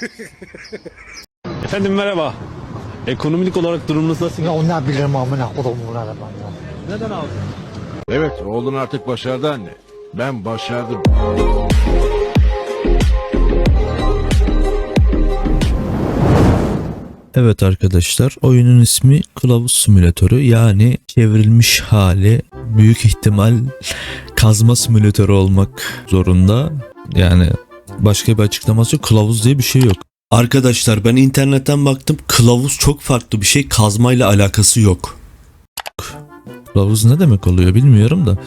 Efendim merhaba. Ekonomik olarak durumunuz nasıl? Ya ne bilirim amına kodumun adamı ya. Neden abi? Evet oğlun artık başardı anne. Ben başardım. Evet arkadaşlar oyunun ismi Kılavuz Simülatörü yani çevrilmiş hali büyük ihtimal kazma simülatörü olmak zorunda. Yani başka bir açıklaması yok. Kılavuz diye bir şey yok. Arkadaşlar ben internetten baktım. Kılavuz çok farklı bir şey. Kazmayla alakası yok. Kılavuz ne demek oluyor bilmiyorum da.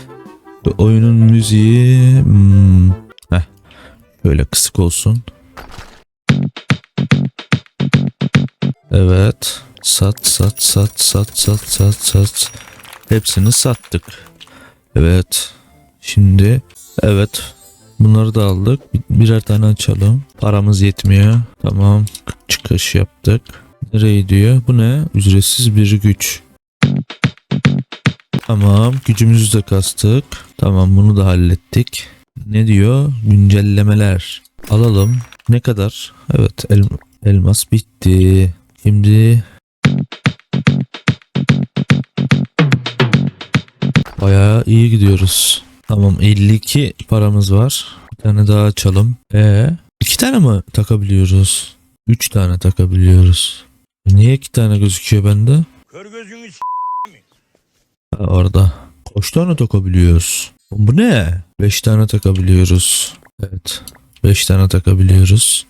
Oyunun müziği... Hmm, heh, böyle kısık olsun. Evet. Sat sat sat sat sat sat sat. Hepsini sattık. Evet. Şimdi evet. Bunları da aldık. Bir- Birer tane açalım. Paramız yetmiyor. Tamam. Çıkış yaptık. Nereye gidiyor? Bu ne? Ücretsiz bir güç. Tamam. Gücümüzü de kastık. Tamam bunu da hallettik. Ne diyor? Güncellemeler. Alalım. Ne kadar? Evet. El, elmas bitti. Şimdi bayağı iyi gidiyoruz. Tamam 52 paramız var. Bir tane daha açalım. E iki tane mi takabiliyoruz? Üç tane takabiliyoruz. Niye iki tane gözüküyor bende? Kör gözünü Ha, orada. Kaç tane takabiliyoruz? Bu ne? 5 tane takabiliyoruz. Evet. 5 tane takabiliyoruz.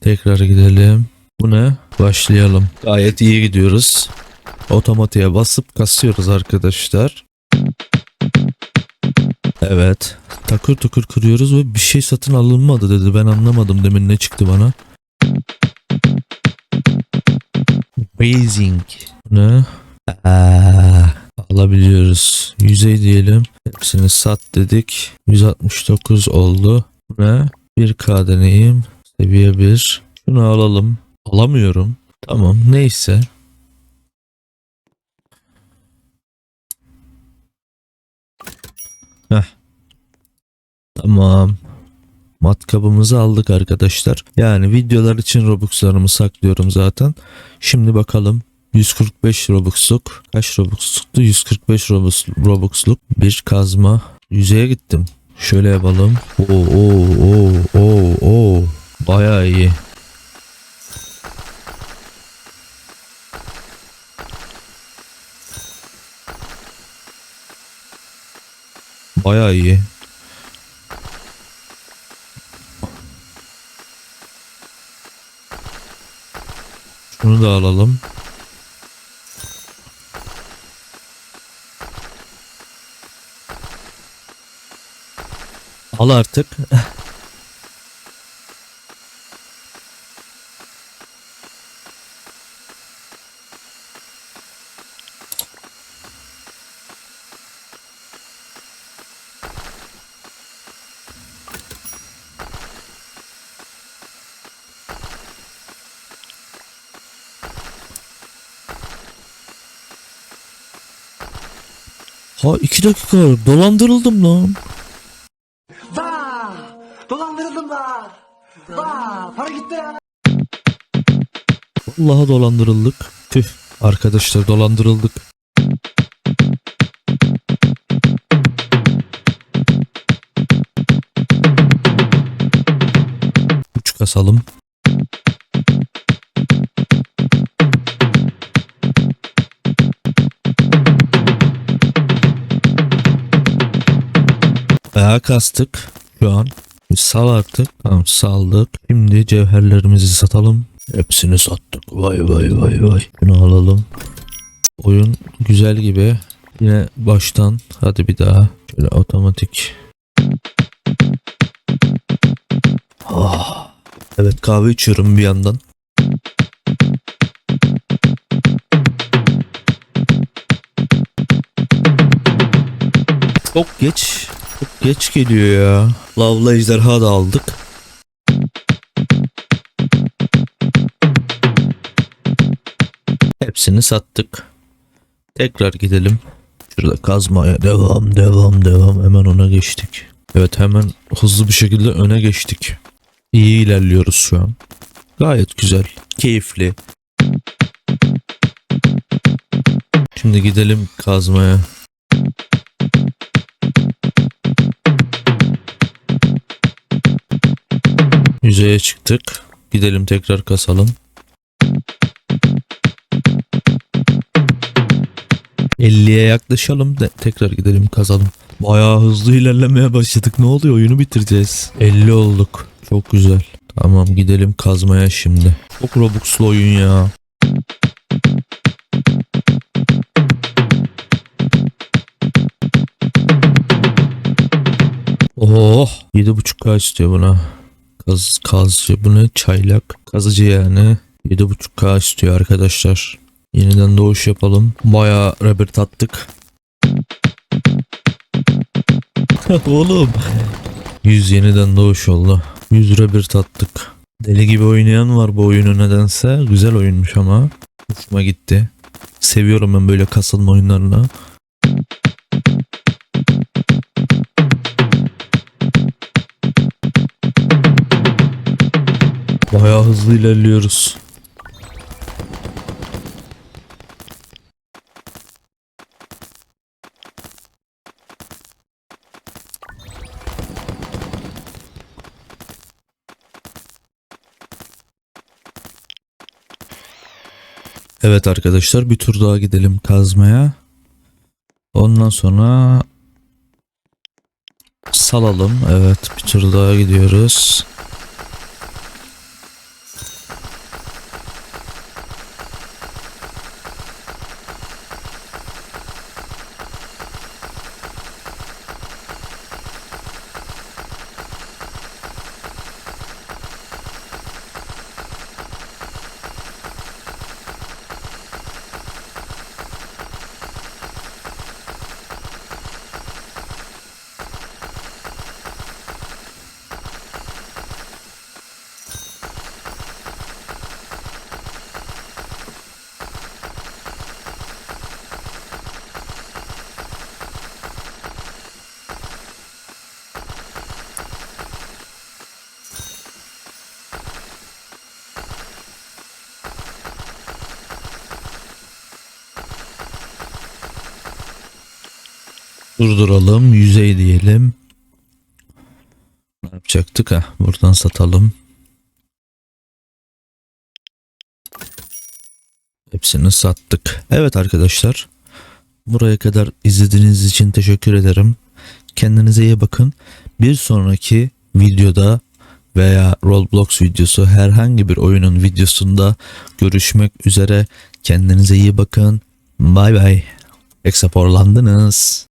Tekrar gidelim. Bu ne? Başlayalım. Gayet iyi gidiyoruz. Otomatiğe basıp kasıyoruz arkadaşlar. Evet. Takır takır kırıyoruz ve bir şey satın alınmadı dedi. Ben anlamadım demin ne çıktı bana. Basing. Ne? Aa, alabiliyoruz. Yüzey diyelim. Hepsini sat dedik. 169 oldu. Ne? 1K deneyim. Seviye 1. Şunu alalım. Alamıyorum. Tamam neyse. Heh. Tamam. Matkabımızı aldık arkadaşlar. Yani videolar için Robux'larımı saklıyorum zaten. Şimdi bakalım 145 Robux'luk. Kaç Robux'luktu? 145 Robux, Robux'luk bir kazma. Yüzeye gittim. Şöyle yapalım. Oo oo oo oo oo. Bayağı iyi. Bayağı iyi. Şunu da alalım. Al artık. Ha iki dakika dolandırıldım lan. Vaa! Dolandırıldım la! Vaa! Para gitti ya! Vallahi dolandırıldık. Tüh arkadaşlar dolandırıldık. Uç kasalım. Ayağa kastık şu an. Sal artık. Tamam saldık. Şimdi cevherlerimizi satalım. Hepsini sattık. Vay vay vay vay. Bunu alalım. Oyun güzel gibi. Yine baştan. Hadi bir daha. Şöyle otomatik. Ah. Evet kahve içiyorum bir yandan. Çok geç. Çok geç geliyor ya. Lavla ejderha da aldık. Hepsini sattık. Tekrar gidelim. Şurada kazmaya devam devam devam. Hemen ona geçtik. Evet hemen hızlı bir şekilde öne geçtik. İyi ilerliyoruz şu an. Gayet güzel. Keyifli. Şimdi gidelim kazmaya. Yüzeye çıktık. Gidelim tekrar kasalım. 50'ye yaklaşalım da tekrar gidelim kazalım. Bayağı hızlı ilerlemeye başladık. Ne oluyor? Oyunu bitireceğiz. 50 olduk. Çok güzel. Tamam gidelim kazmaya şimdi. Çok Robux'lu oyun ya. Oh 7.5K istiyor buna. Kaz, kazcı bu ne? Çaylak. Kazıcı yani. 7.5K istiyor arkadaşlar. Yeniden doğuş yapalım. Bayağı rebirth attık. Oğlum. 100 yeniden doğuş oldu. 100 rebirth attık. Deli gibi oynayan var bu oyunu nedense. Güzel oyunmuş ama. Hoşuma gitti. Seviyorum ben böyle kasılma oyunlarını. Bayağı hızlı ilerliyoruz. Evet arkadaşlar bir tur daha gidelim kazmaya. Ondan sonra salalım. Evet bir tur daha gidiyoruz. Durduralım. Yüzey diyelim. Ne yapacaktık ha? Buradan satalım. Hepsini sattık. Evet arkadaşlar. Buraya kadar izlediğiniz için teşekkür ederim. Kendinize iyi bakın. Bir sonraki videoda veya Roblox videosu herhangi bir oyunun videosunda görüşmek üzere. Kendinize iyi bakın. Bay bay. Eksaporlandınız.